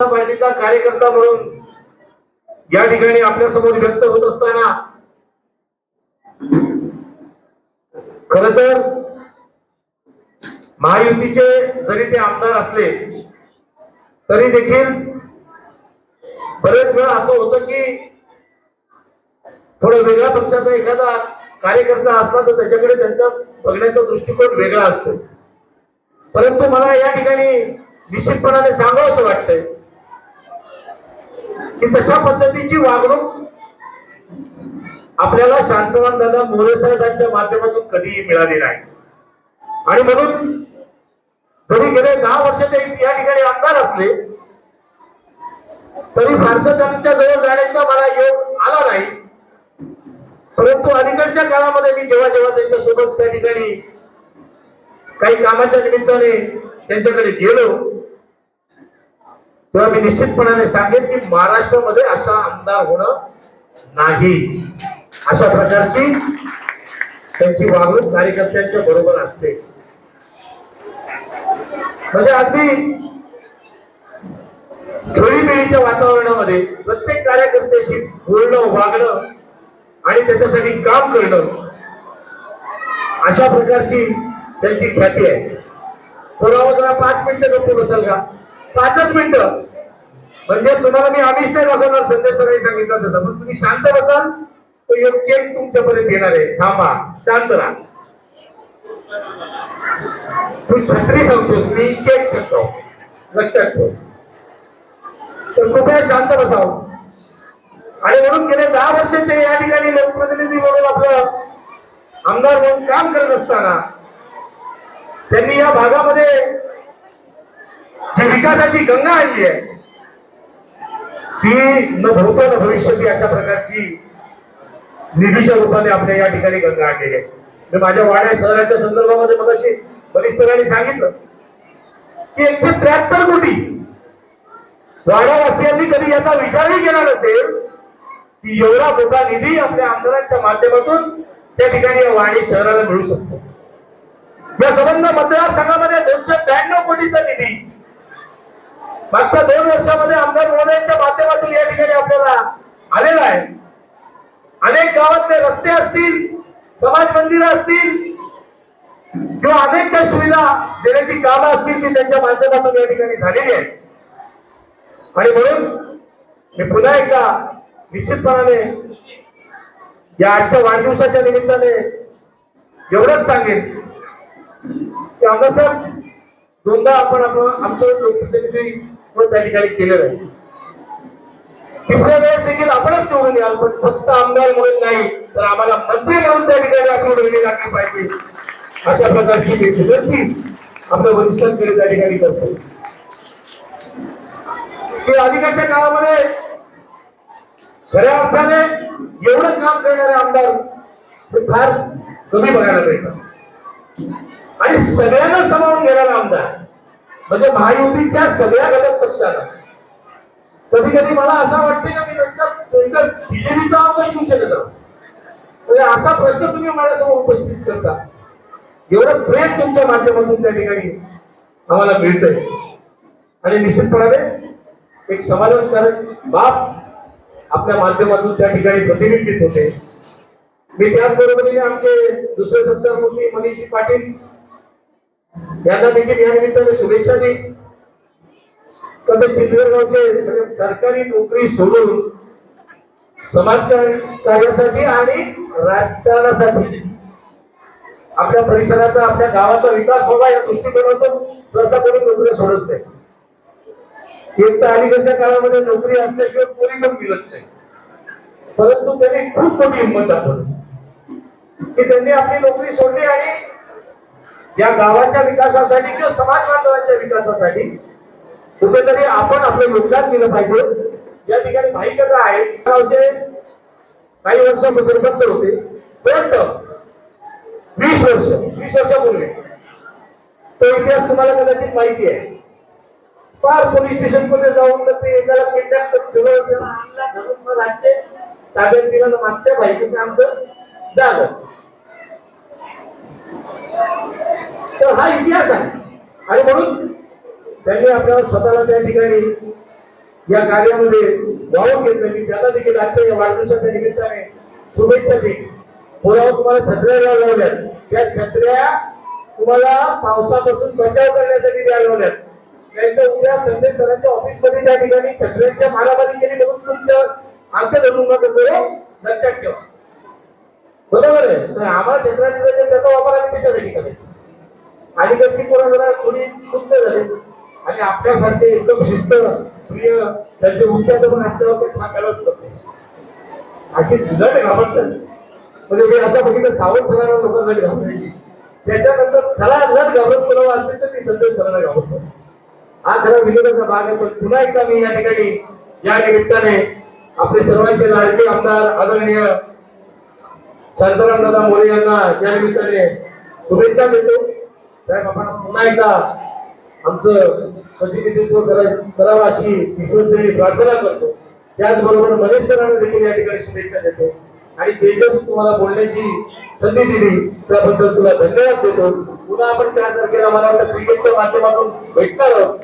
पार्टीचा कार्यकर्ता म्हणून या ठिकाणी आपल्यासमोर व्यक्त होत असताना खर तर महायुतीचे जरी ते आमदार असले तरी देखील बरेच वेळा असं होतं की थोडं वेगळ्या पक्षाचा एखादा कार्यकर्ता असला तर त्याच्याकडे त्यांचा बघण्याचा दृष्टिकोन वेगळा असतो. परंतु मला या ठिकाणी निश्चितपणाने सांगावं असं वाटतंय की तशा पद्धतीची वागणूक आपल्याला शांतवान दादा मोरे साहेबांच्या माध्यमातून कधीही मिळाली नाही. आणि म्हणून जरी गेले दहा वर्ष ते या ठिकाणी आमदार असले तरी फारसं त्यांच्या जवळ जाण्याचा मला योग आला नाही. परंतु अलीकडच्या काळामध्ये मी जेव्हा जेव्हा त्यांच्यासोबत त्या ठिकाणी काही कामाच्या निमित्ताने त्यांच्याकडे गेलो तेव्हा मी निश्चितपणाने सांगेन की महाराष्ट्रामध्ये असा आमदार होणं नाही. अशा प्रकारची त्यांची वागणूक कार्यकर्त्यांच्या बरोबर असते. म्हणजे अगदी खेळीमेळीच्या वातावरणामध्ये प्रत्येक कार्यकर्त्याशी बोलणं वागणं आणि त्याच्यासाठी काम करणं अशा प्रकारची त्यांची ख्याती आहे. थोडा जरा पाच मिनिटं गप्प बसाल का? पाचच मिनिटं. म्हणजे तुम्हाला मी आमिष नाही दाखवणार संदेश सरांनी सांगितलं तसं. पण तुम्ही शांत बसाल तर एक केक तुमच्यापर्यंत येणार आहे. थांबा शांत राहा. तू छत्री सांगतोस मी केक सांगतो. लक्षात ठेव. तर कृपया शांत बसावं. आणि म्हणून गेले दहा वर्ष ते या ठिकाणी लोकप्रतिनिधी म्हणून आपलं आमदार म्हणून काम करत असताना त्यांनी या भागामध्ये हे विकासाची गंगा आणली आहे. ती न भूतो न भविष्यती अशा प्रकारची निधीच्या रूपाने आपल्या या ठिकाणी गंगा आणलेली आहे. मी माझ्या वाड्या शहराच्या संदर्भामध्ये मगाशी बरीच सरांनी सांगितलं की एकशे त्र्याहत्तर कोटी वाड्यावासियांनी कधी याचा विचारही केला नसेल की एवढा मोठा निधी आपल्या आमदारांच्या माध्यमातून त्या ठिकाणी या वाडी शहराला मिळू शकतो. या संबंध मतदारसंघामध्ये दोनशे ब्याण्णव कोटीचा निधी मागच्या दोन वर्षामध्ये आमदार महोदयांच्या माध्यमातून या ठिकाणी आपल्याला आलेला आहे. अनेक गावातले रस्ते असतील समाज मंदिर असतील किंवा अनेक काही सुविधा देण्याची कामं असतील ती त्यांच्या माध्यमातून या ठिकाणी झालेली आहेत. आणि म्हणून मी पुन्हा एकदा निश्चितपणाने या आजच्या वाढदिवसाच्या निमित्ताने एवढंच सांगेन की आम्हाला दोनदा आपण आपण आमचं लोकप्रतिनिधी त्या ठिकाणी केलेलं आहे. तिसऱ्या वेळेस देखील आपणच निवडून याल पण फक्त आमदार म्हणून नाही तर आम्हाला मंत्री म्हणून त्या ठिकाणी आपण वेगळी लागली पाहिजे. अशा प्रकारची विनंती आपल्या वरिष्ठांकडे त्या ठिकाणी करतो. अलीकडच्या काळामध्ये खऱ्या अर्थाने एवढं काम करणारे आमदार हे फार कमी बघायला मिळतात. आणि सगळ्यांना सामावून घेणारा आमदार. म्हणजे महायुतीच्या सगळ्या घटक पक्षांना कधी कधी मला असं वाटते का मी नंतर बीजेपीचा आमदार शिवसेनेचा म्हणजे असा प्रश्न तुम्ही माझ्यासमोर उपस्थित करता. एवढं प्रेम तुमच्या माध्यमातून त्या ठिकाणी आम्हाला मिळतंय. आणि निश्चितपणाने एक समाधानकारक बाप आपल्या माध्यमातून त्या ठिकाणी प्रतिनिधित होते. मी त्याचबरोबरीने आमचे दुसरे सत्तार मंत्री मनीषजी पाटील यांना देखील या निमित्ताने शुभेच्छा दे चित्रगावचे म्हणजे सरकारी नोकरी सोडून समाज कार्यासाठी आणि राजकारणासाठी आपल्या परिसराचा आपल्या गावाचा विकास व्हावा या दृष्टिकोनातून सहसा करून नोकरी सोडत नाही. एक तर अलीकडच्या काळामध्ये नोकरी असल्याशिवाय कोणी पण मिळत नाही. परंतु त्यांनी खूप मोठी हिंमत दाखवली. की त्यांनी आपली नोकरी सोडली आणि या गावाच्या विकासासाठी किंवा समाज बांधवांच्या विकासासाठी कुठेतरी आपण आपलं योगदान दिलं पाहिजे. या ठिकाणी माहिती आहे. गावचे काही वर्षापासून सरपंच होते. पर्यंत वीस वर्ष वीस वर्षापूर्वी तो इतिहास तुम्हाला कदाचित माहिती आहे. फार पोलीस स्टेशनमध्ये जाऊन तर ते एकाला किडनॅप करून आणला धरून मग राज्य ताब्यात दिलं मागच्या माहिती आमचं झालं तर हा इतिहास आहे. आणि म्हणून त्यांनी आपल्याला स्वतःला त्या ठिकाणी या कार्यामध्ये वाहून घेतलं की त्याला देखील आजच्या या वाढदिवसाच्या निमित्ताने शुभेच्छा देईन. पुढे तुम्हाला छत्र्या द्यायला लावल्यात. त्या छत्र्या तुम्हाला पावसापासून बचाव करण्यासाठी द्यायला लावल्यात. त्यांच्या उद्या संदेश सरांच्या ऑफिसमध्ये त्या ठिकाणी छत्र्यांच्या मारामारी केली म्हणून तुमचं आमच्या धरून लक्षात ठेवा. बरोबर आहे? तर आम्हाला छत्र्या त्याचा वापर आम्ही त्याच्यासाठी करायचं? अलीकडची पोरं जरा थोडी शुद्ध झाली आणि आपल्यासारखे एकदम शिस्त प्रिय त्यांचे पण असल्यावर ते सांगायलाच नको. अशी लढ घाबरतात. म्हणजे मी असं बघितलं सावंत सरांना लोक गट घाबरायची. त्याच्यानंतर खरा लढ घाबरत कोणाला असते तर ती संदेश सरांना घाबरतो. हा खरा विनोदाचा भाग आहे पण पुन्हा एकदा मी या ठिकाणी या निमित्ताने आपले सर्वांचे लाडके आमदार आदरणीय शांताराम दादा मोरे यांना या निमित्ताने शुभेच्छा देतो. साहेब आपण पुन्हा एकदा आमचं प्रतिनिधित्व करावं अशी ईश्वरचरणी प्रार्थना करतो. त्याचबरोबर मनीष सरांना देखील या ठिकाणी शुभेच्छा देतो. आणि तेजस तुम्हाला बोलण्याची संधी दिली. त्याबद्दल तुला धन्यवाद देतो. पुन्हा आपण चार तारखेला मला क्रिकेटच्या माध्यमातून भेटणार आहोत.